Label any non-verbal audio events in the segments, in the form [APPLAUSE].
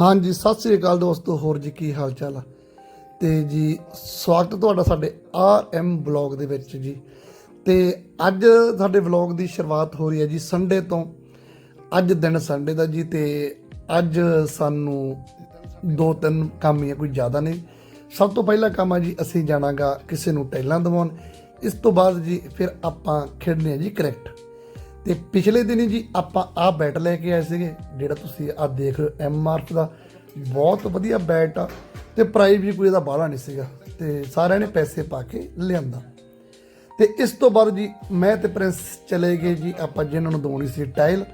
ਹਾਂਜੀ, ਸਤਿ ਸ੍ਰੀ ਅਕਾਲ ਦੋਸਤੋ, ਹੋਰ ਜੀ ਕੀ ਹਾਲ ਚਾਲ ਆ? ਤੇ ਜੀ, ਸਵਾਗਤ ਤੁਹਾਡਾ ਸਾਡੇ ਆਰ ਐਮ ਬਲੌਗ ਦੇ ਵਿੱਚ ਜੀ। ਤੇ ਅੱਜ ਸਾਡੇ ਵਲੌਗ ਦੀ ਸ਼ੁਰੂਆਤ ਹੋ ਰਹੀ ਹੈ ਜੀ ਸੰਡੇ ਤੋਂ। ਅੱਜ ਦਿਨ ਸੰਡੇ ਦਾ ਜੀ ਤੇ ਅੱਜ ਸਾਨੂੰ ਦੋ ਤਿੰਨ ਕੰਮ ਹੀ ਆ ਕੋਈ ਜ਼ਿਆਦਾ ਨਹੀਂ। ਸਭ ਤੋਂ ਪਹਿਲਾ ਕੰਮ ਆ ਜੀ, ਅਸੀਂ ਜਾਣਾਗਾ ਕਿਸੇ ਨੂੰ ਟੈਲਾਂ ਦਿਵਾਉਣ। ਇਸ ਤੋਂ ਬਾਅਦ ਜੀ, ਫਿਰ ਆਪਾਂ ਖੇਡਨੇ ਆ ਜੀ ਕ੍ਰਿਕਟ। ਤੇ ਪਿਛਲੇ ਦਿਨੀ ਜੀ ਆਪਾਂ ਆਹ ਬੈਟ ਲੈ ਕੇ ਆਏ ਸੀਗੇ, ਜਿਹੜਾ ਤੁਸੀਂ ਆ ਦੇਖ ਰਹੇ ਹੋ ਐਮਆਰਐਫ ਦਾ। ਬਹੁਤ ਵਧੀਆ ਬੈਟ ਆ ਤੇ ਪ੍ਰਾਈਸ ਵੀ ਕੋਈ ਇਹਦਾ ਬਾਹਲਾ ਨਹੀਂ ਸੀਗਾ ਤੇ ਸਾਰਿਆਂ ਨੇ ਪੈਸੇ ਪਾ ਕੇ ਲਿਆਂਦਾ। ਤੇ ਇਸ ਤੋਂ ਬਾਅਦ ਜੀ ਮੈਂ ਤੇ ਪ੍ਰਿੰਸ ਚਲੇ ਗਏ ਜੀ, ਆਪਾਂ ਜਿਨ੍ਹਾਂ ਨੂੰ ਦਵਾਉਣੀ ਸੀ ਟਾਇਲ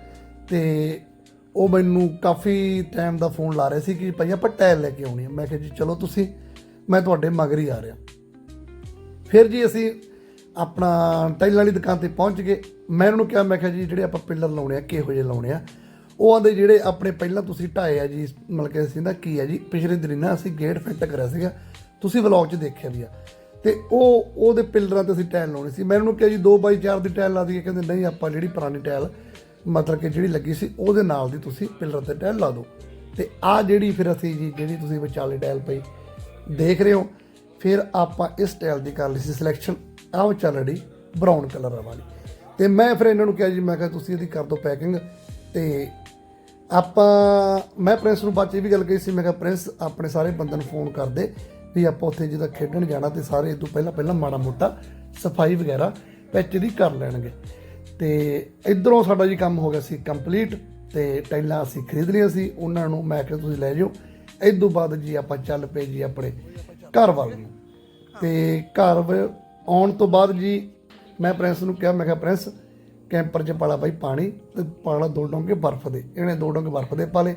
ਤੇ ਉਹ ਮੈਨੂੰ ਕਾਫੀ ਟਾਈਮ ਦਾ ਫੋਨ ਲਾ ਰਹੇ ਸੀ ਕਿ ਭਾਈ ਆਪਾਂ ਟਾਇਲ ਲੈ ਕੇ ਆਉਣੀ ਹੈ ਮੈਂ ਕਿਹਾ ਜੀ, ਚਲੋ ਤੁਸੀਂ, ਮੈਂ ਤੁਹਾਡੇ ਮਗਰ ਹੀ ਆ ਰਿਹਾ। ਫਿਰ ਜੀ ਅਸੀਂ ਆਪਣਾ ਟਾਈਲਾਂ ਵਾਲੀ ਦੁਕਾਨ ਤੇ ਪਹੁੰਚ ਗਏ। ਮੈਂ ਉਹਨੂੰ ਕਿਹਾ, ਮੈਂ ਕਿਹਾ ਜੀ, ਜਿਹੜੇ ਆਪਾਂ ਪਿੱਲਰ ਲਾਉਣੇ ਆ, ਕਿਹੋ ਜਿਹੇ ਲਾਉਣੇ ਆ? ਉਹ ਆਂਦੇ, ਜਿਹੜੇ ਆਪਣੇ ਪਹਿਲਾਂ ਤੁਸੀਂ ਢਾਏ ਆ ਜੀ, ਮਤਲਬ ਕਿ ਅਸੀਂ ਦਾ ਕੀ ਆ ਜੀ, ਪਿਛਲੇ ਦਿਨ ਨਾ ਅਸੀਂ ਗੇਟ ਫਿੱਟ ਕਰਿਆ ਸੀਗਾ। ਤੁਸੀਂ ਵਲੌਗ 'ਚ ਦੇਖਿਆ ਵੀ ਆ। ਤੇ ਉਹ, ਉਹਦੇ ਪਿੱਲਰਾਂ ਤੇ ਅਸੀਂ ਟਾਇਲ ਲਾਉਣੀ ਸੀ। ਮੈਂ ਉਹਨੂੰ ਕਿਹਾ ਜੀ 2x4 ਦੀ ਟਾਇਲ ਲਾ ਦਈਏ। ਕਹਿੰਦੇ, ਨਹੀਂ, ਆਪਾਂ ਜਿਹੜੀ ਪੁਰਾਣੀ ਟਾਇਲ ਮਤਲਬ ਕਿ ਜਿਹੜੀ ਲੱਗੀ ਸੀ, ਉਹਦੇ ਨਾਲ ਦੀ ਤੁਸੀਂ ਪਿੱਲਰ ਤੇ ਟਾਇਲ ਲਾ ਦਿਓ। ਤੇ ਆ ਜਿਹੜੀ ਫਿਰ ਅਸੀਂ ਜੀ, ਜਿਹੜੀ ਤੁਸੀਂ ਵਿਚਾਲੇ ਟਾਇਲ ਪਈ, ਦੇਖ ਰਹੇ ਹੋ। ਫਿਰ ਆਪਾਂ ਇਸ ਟਾਇਲ ਦੀ ਕਰ ਲਈ ਸੀ ਸਿਲੈਕਸ਼ਨ ਆਹ ਚੱਲ ਰਹੀ ਬਰਾਊਨ ਕਲਰ ਵਾਲੀ। ਤੇ ਮੈਂ ਫਿਰ ਇਹਨਾਂ ਨੂੰ ਕਿਹਾ ਜੀ, ਮੈਂ ਕਿਹਾ ਤੁਸੀਂ ਇਹਦੀ ਕਰ ਦਿਓ ਪੈਕਿੰਗ ਤੇ ਆਪਾਂ, ਮੈਂ ਪ੍ਰਿੰਸ ਨੂੰ ਬਾਅਦ 'ਚ ਇਹ ਵੀ ਗੱਲ ਕਹੀ ਸੀ, ਮੈਂ ਕਿਹਾ ਪ੍ਰਿੰਸ ਆਪਣੇ ਸਾਰੇ ਬੰਦਿਆਂ ਨੂੰ ਫੋਨ ਕਰ ਦੇ ਵੀ ਆਪਾਂ ਉੱਥੇ ਜਿਹਦਾ ਖੇਡਣ ਜਾਣਾ ਤੇ ਸਾਰੇ ਇਹ ਤੋਂ ਪਹਿਲਾਂ ਪਹਿਲਾਂ ਮਾੜਾ ਮੋਟਾ ਸਫ਼ਾਈ ਵਗੈਰਾ ਪੈਚ ਦੀ ਕਰ ਲੈਣਗੇ। ਤੇ ਇਧਰੋਂ ਸਾਡਾ ਜੀ ਕੰਮ ਹੋ ਗਿਆ ਸੀ ਕੰਪਲੀਟ ਤੇ ਟਾਈਲਾਂ ਅਸੀਂ ਖਰੀਦ ਲਈਆਂ ਸੀ, ਉਹਨਾਂ ਨੂੰ ਮੈਂ ਕਿਹਾ ਤੁਸੀਂ ਲੈ ਜਾਓ। ਇਸ ਤੋਂ ਬਾਅਦ ਜੀ ਆਪਾਂ ਚੱਲ ਪਏ ਜੀ ਆਪਣੇ ਘਰ ਵੱਲ ਨੂੰ। ਤੇ ਘਰ ਆਉਣ ਤੋਂ ਬਾਅਦ ਜੀ ਮੈਂ ਪ੍ਰਿੰਸ ਨੂੰ ਕਿਹਾ, ਮੈਂ ਕਿਹਾ, ਪ੍ਰਿੰਸ, ਕੈਂਪਰ 'ਚ ਪਾਲਾ ਬਾਈ ਪਾਣੀ ਤੇ ਪਾਲਾ ਦੋ ਡੋਂਗੇ ਬਰਫ਼ ਦੇ। ਇਹਨੇ ਦੋ ਡੋਂਗੇ ਬਰਫ਼ ਦੇ ਪਾਲੇ।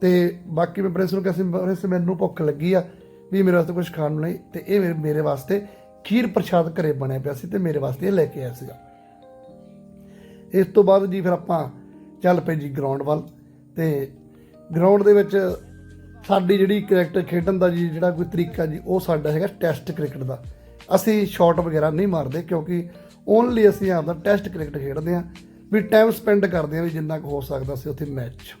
ਤੇ ਬਾਕੀ ਮੈਂ ਪ੍ਰਿੰਸ ਨੂੰ ਕਿਹਾ ਸੀ ਪ੍ਰਿੰਸ, ਮੈਨੂੰ ਭੁੱਖ ਲੱਗੀ ਆ ਵੀ ਮੇਰੇ ਵਾਸਤੇ ਕੁਝ ਖਾਣ ਨੂੰ ਨਹੀਂ। ਤੇ ਇਹ ਮੇਰੇ- ਮੇਰੇ ਵਾਸਤੇ ਖੀਰ ਪ੍ਰਸ਼ਾਦ ਘਰੇ ਬਣਿਆ ਪਿਆ ਸੀ ਤੇ ਮੇਰੇ ਵਾਸਤੇ ਇਹ ਲੈ ਕੇ ਆਇਆ ਸੀਗਾ। ਇਸ ਤੋਂ ਬਾਅਦ ਜੀ ਫਿਰ ਆਪਾਂ ਚੱਲ ਪਏ ਜੀ ਗਰਾਊਂਡ ਵੱਲ। ਤੇ ਗਰਾਊਂਡ ਦੇ ਵਿੱਚ ਸਾਡੀ ਜਿਹੜੀ ਕ੍ਰਿਕਟ ਖੇਡਣ ਦਾ ਜੀ ਜਿਹੜਾ ਕੋਈ ਤਰੀਕਾ ਜੀ, ਉਹ ਸਾਡਾ ਹੈਗਾ ਟੈਸਟ ਕ੍ਰਿਕਟ ਦਾ। ਅਸੀਂ ਸ਼ਾਟ ਵਗੈਰਾ ਨਹੀਂ ਮਾਰਦੇ ਕਿਉਂਕਿ ਓਨਲੀ ਅਸੀਂ ਆਪਦਾ ਟੈਸਟ ਕ੍ਰਿਕਟ ਖੇਡਦੇ ਹਾਂ ਵੀ ਟਾਈਮ ਸਪੈਂਡ ਕਰਦੇ ਹਾਂ ਵੀ ਜਿੰਨਾ ਕੁ ਹੋ ਸਕਦਾ ਸੀ ਉੱਥੇ ਮੈਚ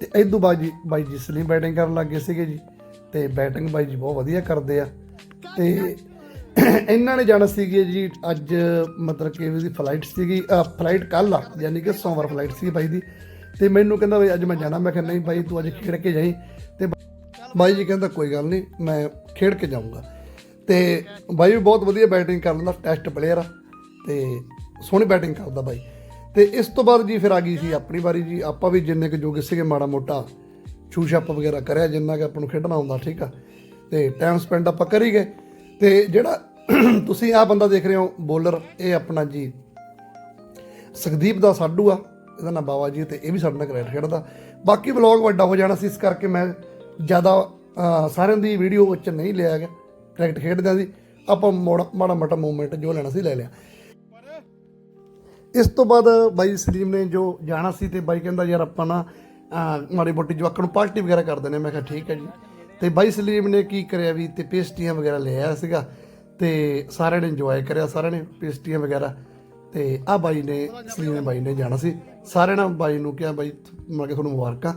ਤੇ ਇਸ ਤੋਂ ਬਾਅਦ ਜੀ, ਬਾਈ ਜੀ ਸਲੀਮ ਬੈਟਿੰਗ ਕਰਨ ਲੱਗ ਗਏ ਸੀਗੇ ਜੀ ਤੇ ਬੈਟਿੰਗ ਬਾਈ ਜੀ ਬਹੁਤ ਵਧੀਆ ਕਰਦੇ ਆ। ਤੇ ਇਹਨਾਂ ਨੇ ਜਾਣਾ ਸੀਗੀ ਜੀ ਅੱਜ ਮਤਲਬ ਕਿ ਇਹਦੀ ਫਲਾਈਟ ਸੀਗੀ ਫਲਾਈਟ ਕੱਲ ਆ, ਯਾਨੀ ਕਿ ਸੋਮਵਾਰ ਫਲਾਈਟ ਸੀ ਬਾਈ ਦੀ। ਤੇ ਮੈਨੂੰ ਕਹਿੰਦਾ ਵੀ ਅੱਜ ਮੈਂ ਜਾਣਾ, ਮੈਂ ਕਿਹਾ ਨਹੀਂ ਬਾਈ ਤੂੰ ਅੱਜ ਖੇਡ ਕੇ ਜਾਈ। ਤੇ ਬਾਈ ਜੀ ਕਹਿੰਦਾ ਕੋਈ ਗੱਲ ਨਹੀਂ, ਮੈਂ ਖੇਡ ਕੇ ਜਾਊਂਗਾ। ਤੇ ਬਾਈ ਵੀ ਬਹੁਤ ਵਧੀਆ ਬੈਟਿੰਗ ਕਰ ਲੈਂਦਾ ਟੈਸਟ ਪਲੇਅਰ ਆ ਤੇ ਸੋਹਣੀ ਬੈਟਿੰਗ ਕਰਦਾ ਬਾਈ। ਤੇ ਇਸ ਤੋਂ ਬਾਅਦ ਜੀ ਫਿਰ ਆ ਗਈ ਸੀ ਆਪਣੀ ਵਾਰੀ ਜੀ, ਆਪਾਂ ਵੀ ਜਿੰਨੇ ਕੁ ਜੋਗੇ ਸੀਗੇ ਮਾੜਾ ਮੋਟਾ ਛੂ ਛੱਪ ਵਗੈਰਾ ਕਰਿਆ ਜਿੰਨਾ ਕਿ ਆਪਾਂ ਨੂੰ ਖੇਡਣਾ ਹੁੰਦਾ ਠੀਕ ਆ। ਤੇ ਟਾਈਮ ਸਪੈਂਡ ਆਪਾਂ ਕਰੀ ਗਏ। ਤੇ ਜਿਹੜਾ [CLEARS THROAT] ਤੁਸੀਂ ਆ ਬੰਦਾ ਦੇਖ ਰਹੇ ਹੋ ਬੋਲਰ ਇਹ ਆਪਣਾ ਜੀ ਸੁਖਦੀਪ ਦਾ ਸਾਡੂ ਆ, ਇਹਦਾ ਨਾਮ ਬਾਵਾ ਜੀ ਤੇ ਇਹ ਵੀ ਸਾਡੇ ਨਾਲ ਕ੍ਰਿਕਟ ਖੇਡਦਾ। ਬਾਕੀ ਵਲੌਗ ਵੱਡਾ ਹੋ ਜਾਣਾ ਸੀ, ਇਸ ਕਰਕੇ ਮੈਂ ਜ਼ਿਆਦਾ ਸਾਰਿਆਂ ਦੀ ਵੀਡੀਓ ਵਿੱਚ ਨਹੀਂ ਲਿਆ ਗਿਆ। ਕ੍ਰਿਕਟ ਖੇਡਦਿਆਂ ਸੀ, ਆਪਾਂ ਮੋੜਾ ਮਾੜਾ ਮੋਟਾ ਮੂਵਮੈਂਟ ਜੋ ਲੈਣਾ ਸੀ ਲੈ ਲਿਆ। ਇਸ ਤੋਂ ਬਾਅਦ ਬਾਈ ਸਲੀਮ ਨੇ ਜੋ ਜਾਣਾ ਸੀ ਤੇ ਬਾਈ ਕਹਿੰਦਾ, ਯਾਰ ਆਪਾਂ ਨਾ ਮਾੜੀ ਮੋਟੀ ਜਵਾਕਾਂ ਨੂੰ ਪਾਰਟੀ ਵਗੈਰਾ ਕਰ ਦਿੰਦੇ ਹਾਂ। ਮੈਂ ਕਿਹਾ, ਠੀਕ ਹੈ ਜੀ। ਤੇ ਬਾਈ ਸਲੀਮ ਨੇ ਕੀ ਕਰਿਆ ਵੀ ਤੇ ਪੇਸਟੀਆਂ ਵਗੈਰਾ ਲੈ ਆਇਆ ਸੀਗਾ ਤੇ ਸਾਰਿਆਂ ਨੇ ਇੰਜੋਏ ਕਰਿਆ, ਸਾਰਿਆਂ ਨੇ ਪੇਸਟੀਆਂ ਵਗੈਰਾ। ਤੇ ਆ ਬਾਈ ਨੇ, ਸਲੀਮ ਨੇ ਬਾਈ ਨੇ ਜਾਣਾ ਸੀ। ਸਾਰਿਆਂ ਨੇ ਬਾਈ ਨੂੰ ਕਿਹਾ, ਬਾਈ, ਮੈਂ ਕਿ ਤੁਹਾਨੂੰ ਮੁਬਾਰਕਾਂ।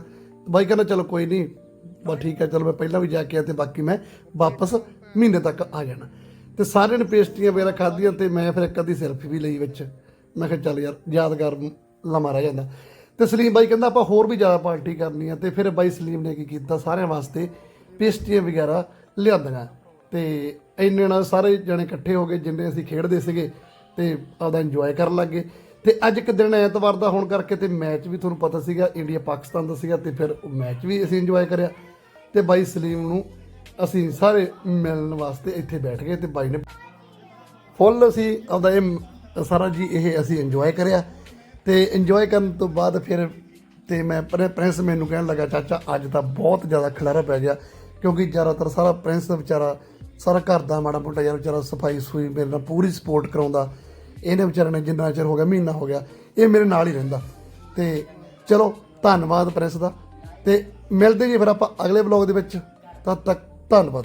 ਬਾਈ ਕਹਿੰਦਾ, ਚਲੋ ਕੋਈ ਨਹੀਂ, ਬਸ ਠੀਕ ਹੈ, ਚਲੋ ਮੈਂ ਪਹਿਲਾਂ ਵੀ ਜਾ ਕੇ ਆ ਤੇ ਬਾਕੀ ਮੈਂ ਵਾਪਸ ਮਹੀਨੇ ਤੱਕ ਆ ਜਾਣਾ। ਤੇ ਸਾਰਿਆਂ ਨੇ ਪੇਸਟਰੀਆਂ ਵਗੈਰਾ ਖਾਧੀਆਂ ਤੇ ਮੈਂ ਫਿਰ ਇੱਕ ਅੱਧੀ ਸੈਲਫੀ ਵੀ ਲਈ ਵਿੱਚ। ਮੈਂ ਕਿਹਾ ਚੱਲ ਯਾਰ, ਯਾਦਗਾਰ ਲਮਾ ਰਹਿ ਜਾਂਦਾ। ਤੇ ਸਲੀਮ ਬਾਈ ਕਹਿੰਦਾ, ਆਪਾਂ ਹੋਰ ਵੀ ਜ਼ਿਆਦਾ ਪਾਰਟੀ ਕਰਨੀ ਆ। ਤੇ ਫਿਰ ਬਾਈ ਸਲੀਮ ਨੇ ਕੀ ਕੀਤਾ, ਸਾਰਿਆਂ ਵਾਸਤੇ ਪੇਸਟਰੀਆਂ ਵਗੈਰਾ ਲਿਆਂਦੀਆਂ। ਤੇ ਇੰਨੇ ਨਾਲ ਸਾਰੇ ਜਣੇ ਇਕੱਠੇ ਹੋ ਗਏ, ਜਿੰਨੇ ਅਸੀਂ ਖੇਡਦੇ ਸੀਗੇ ਤੇ ਆਪਦਾ ਇੰਜੋਏ ਕਰਨ ਲੱਗੇ ਤੇ ਅੱਜ ਇੱਕ ਦਿਨ ਐਤਵਾਰ ਦਾ ਹੋਣ ਕਰਕੇ ਤੇ ਮੈਚ ਵੀ ਤੁਹਾਨੂੰ ਪਤਾ ਸੀਗਾ ਇੰਡੀਆ ਪਾਕਿਸਤਾਨ ਦਾ ਸੀਗਾ ਤੇ ਫਿਰ ਉਹ ਮੈਚ ਵੀ ਅਸੀਂ ਇੰਜੋਏ ਕਰਿਆ। ਤੇ ਬਾਈ ਸਲੀਮ ਨੂੰ ਅਸੀਂ ਸਾਰੇ ਮਿਲਣ ਵਾਸਤੇ ਇੱਥੇ ਬੈਠ ਗਏ ਤੇ ਬਾਈ ਨੇ ਫੁੱਲ ਅਸੀਂ ਆਪਦਾ ਇਹ ਸਾਰਾ ਜੀ ਇਹ ਅਸੀਂ ਇੰਜੋਏ ਕਰਿਆ ਤੇ ਇੰਜੋਏ ਕਰਨ ਤੋਂ ਬਾਅਦ ਫਿਰ ਤੇ ਮੈਂ ਪ੍ਰਿੰਸ ਮੈਨੂੰ ਕਹਿਣ ਲੱਗਾ, ਚਾਚਾ ਅੱਜ ਤਾਂ ਬਹੁਤ ਜ਼ਿਆਦਾ ਖਿਲਾਰਾ ਪੈ ਗਿਆ ਕਿਉਂਕਿ ਜ਼ਿਆਦਾਤਰ ਸਾਰਾ ਪ੍ਰਿੰਸ ਦਾ ਵਿਚਾਰਾ, ਸਾਰਾ ਘਰ ਦਾ ਮਾੜਾ ਮੋਟਾ ਯਾਰ ਵਿਚਾਰਾ ਸਫ਼ਾਈ ਸੂਈ ਮੇਰੇ ਨਾਲ ਪੂਰੀ ਸਪੋਰਟ ਕਰਾਉਂਦਾ। ਇਹਨੇ ਵਿਚਾਰੇ ਨੇ ਜਿੰਨਾ ਚਿਰ ਹੋ ਗਿਆ, ਮਹੀਨਾ ਹੋ ਗਿਆ, ਇਹ ਮੇਰੇ ਨਾਲ ਹੀ ਰਹਿੰਦਾ। ਤੇ ਚਲੋ, ਧੰਨਵਾਦ ਪ੍ਰਿੰਸ ਦਾ। ਤੇ ਮਿਲਦੇ ਜੀ ਫਿਰ ਆਪਾਂ ਅਗਲੇ ਵਲੌਗ ਦੇ ਵਿੱਚ। ਤਦ ਤੱਕ ਧੰਨਵਾਦ